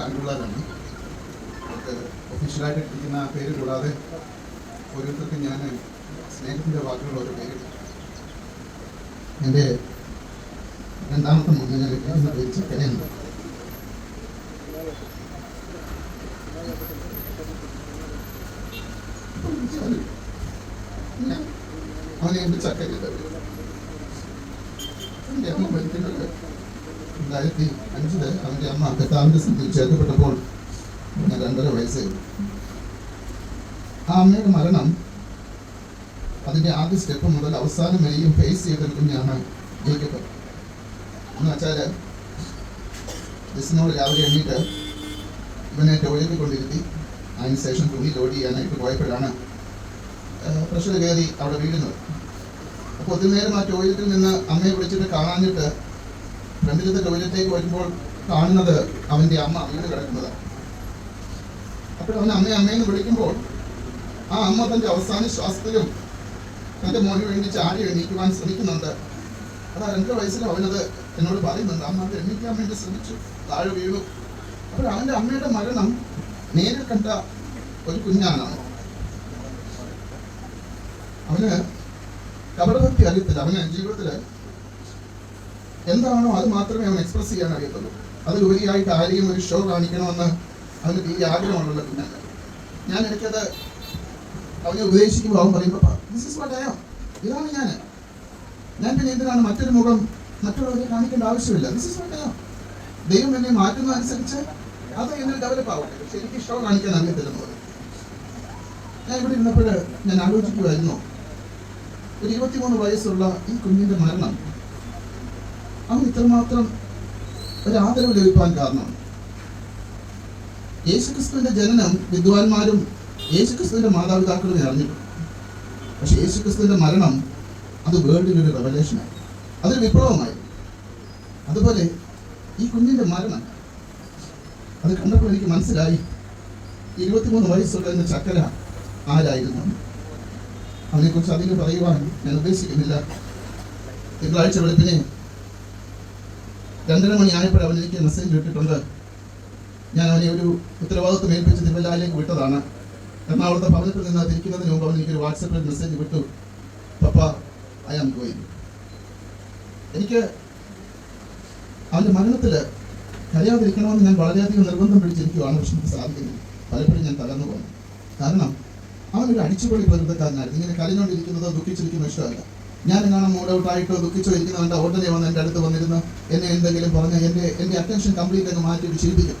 ആൺപിള്ളേരാണ് അവർക്ക് ഒഫീഷ്യലായിട്ട് ഇരിക്കുന്ന പേര് കൂടാതെ ഓരോരുത്തർക്കും ഞാൻ സ്നേഹത്തിന്റെ വാക്കുകൾ ഓരോ പേര് എന്റെ രണ്ടാമത്തെ മോനെ ഞാൻ ഞാൻ അവനെ എന്റെ ചക്കരയില്ല എന്റെ അമ്മ മരിക്കുന്നത് രണ്ടായിരത്തി അഞ്ചിൽ അവന്റെ അമ്മ സന്ധിയിൽ ചേർക്കപ്പെട്ടപ്പോൾ ഞാൻ രണ്ടര വയസ്സേ ആ അമ്മയുടെ മരണം അതിന്റെ ആദ്യ സ്റ്റെപ്പ് മുതൽ അവസാനം വരെയും ഫേസ് ചെയ്തൊരു കുഞ്ഞാണ് ജയിക്കപ്പ് എന്ന് വെച്ചാൽ രാവിലെ എണ്ണീട്ട് ഇവനെ ടോയ്ലറ്റിൽ കൊണ്ടിരുത്തി അതിന് ശേഷം തുണി ലോഡ് ചെയ്യാനായിട്ട് പോയപ്പോഴാണ് പ്രഷർ കയറി അവിടെ വീഴുന്നത്. അപ്പോൾ ഒത്തിരി നേരം ആ ടോയ്ലറ്റിൽ നിന്ന് അമ്മയെ വിളിച്ചിട്ട് കാണാഞ്ഞിട്ട് ഫ്രണ്ടിലത്തെ ടോയ്ലറ്റിലേക്ക് വരുമ്പോൾ കാണുന്നത് അവന്റെ അമ്മ അങ്ങനെ കിടക്കുന്നത്. അപ്പോൾ അവൻ അമ്മയെ അമ്മയെന്ന് വിളിക്കുമ്പോൾ ആ അമ്മ തന്റെ അവസാന ശ്വാസത്തിലും തന്റെ മോന് വേണ്ടി ചാടി എണീക്കുവാൻ ശ്രമിക്കുന്നുണ്ട്. അത് രണ്ടര വയസ്സിൽ അവനത് എന്നോട് പറയുന്നുണ്ട്. അമ്മ അത് എണീക്കാൻ വേണ്ടി ശ്രമിച്ചു. താഴെ വീണു. അപ്പോൾ അവന്റെ അമ്മയുടെ മരണം നേരിൽ കണ്ട ഒരു കുഞ്ഞാണ്. അവന് കപടഭക്തി അറിയത്തില്ല അവന് ജീവിതത്തിൽ എന്താണോ അത് മാത്രമേ അവൻ എക്സ്പ്രസ് ചെയ്യാൻ അറിയത്തുള്ളൂ. അതിലുപരിയായിട്ട് ആരെയും ഒരു ഷോ കാണിക്കണമെന്ന് അവന് തീരെ ആഗ്രഹമുള്ള പിന്നെ ഞാൻ എനിക്കത് അവനെ ഉപദേശിക്കുമ്പോൾ അവൻ പറയും പപ്പ ഇതാണ് ഞാൻ. ഞാൻ പിന്നെ എന്തിനാണ് മറ്റൊരു മുഖം മറ്റുള്ളവരെ കാണിക്കേണ്ട ആവശ്യമില്ല. ദൈവം എന്നെ മാറ്റുന്ന അനുസരിച്ച് അത് എന്നിൽ ഡെവലപ്പ് ആവട്ടെ. പക്ഷെ എനിക്ക് ഷോ കാണിക്കാൻ അറിയത്തില്ലെന്ന് പറയും. ഞാൻ ഇവിടെ ഇരുന്നപ്പോൾ ഞാൻ ആലോചിക്കുമായിരുന്നു ഒരു ഇരുപത്തിമൂന്ന് വയസ്സുള്ള ഈ കുഞ്ഞിന്റെ മരണം അവൻ ഇത്രമാത്രം ഒരു ആദരവ് ലഭിക്കാൻ കാരണം യേശുക്രിസ്തുവിന്റെ ജനനം വിദ്വാൻമാരും യേശുക്രിസ്തുവിന്റെ മാതാപിതാക്കളും അറിഞ്ഞിട്ടുണ്ട് പക്ഷെ യേശുക്രിസ്തുവിന്റെ മരണം അത് വേൾഡിനൊരു റെവലേഷനായി അതൊരു വിപ്ലവമായി. അതുപോലെ ഈ കുഞ്ഞിന്റെ മരണം അത് കണ്ടപ്പോൾ എനിക്ക് മനസ്സിലായി. ഇരുപത്തിമൂന്ന് വയസ്സുള്ള എന്ന ചക്കര ആരായിരുന്നു? അതിനെക്കുറിച്ച് അധികം പറയുവാൻ ഞാൻ ഉദ്ദേശിക്കുന്നില്ല. തിങ്കളാഴ്ച വെളുപ്പിനെ രണ്ടര മണി ആയപ്പോൾ അവൻ എനിക്ക് മെസ്സേജ് ഇട്ടിട്ടുണ്ട്. ഞാൻ അവനെ ഒരു ഉത്തരവാദിത്വം ഏൽപ്പിച്ച് തിരുവല്ലായിലേക്ക് വിട്ടതാണ്. എറണാകുളത്തെ ഭവനത്തിൽ നിന്ന് തിരിക്കുന്നതിന് മുമ്പ് അവൻ എനിക്കൊരു വാട്സപ്പിൽ മെസ്സേജ് വിട്ടു. പപ്പ ഐ ആം ഗോയിങ് എനിക്ക് അവന്റെ മരണത്തിൽ കരയാതിരിക്കണമെന്ന് ഞാൻ വളരെയധികം നിർബന്ധം പിടിച്ചിരിക്കുവാണ് പക്ഷെ എനിക്ക് സാധിക്കുന്നില്ല പലപ്പോഴും ഞാൻ തകർന്നു പോകുന്നു. കാരണം അവനൊരു അടിച്ചുപൊളി പ്രകൃതക്കാരനായിരുന്നു ഇങ്ങനെ കരഞ്ഞുകൊണ്ടിരിക്കുന്നത് ദുഃഖിച്ചിരിക്കുന്ന ഇഷ്ടമല്ല ഞാൻ നിങ്ങളെ മൂഡ് ഔട്ട് ആയിട്ടോ ദുഃഖിച്ചോ ഇരിക്കുന്നവന്റെ ഉടനെ വന്ന് എന്റെ അടുത്ത് വന്നിരുന്ന് എന്നെ എന്തെങ്കിലും പറഞ്ഞ് എന്റെ എന്റെ അറ്റൻഷൻ കംപ്ലീറ്റ് അങ്ങ് മാറ്റി ചിരിപ്പിക്കും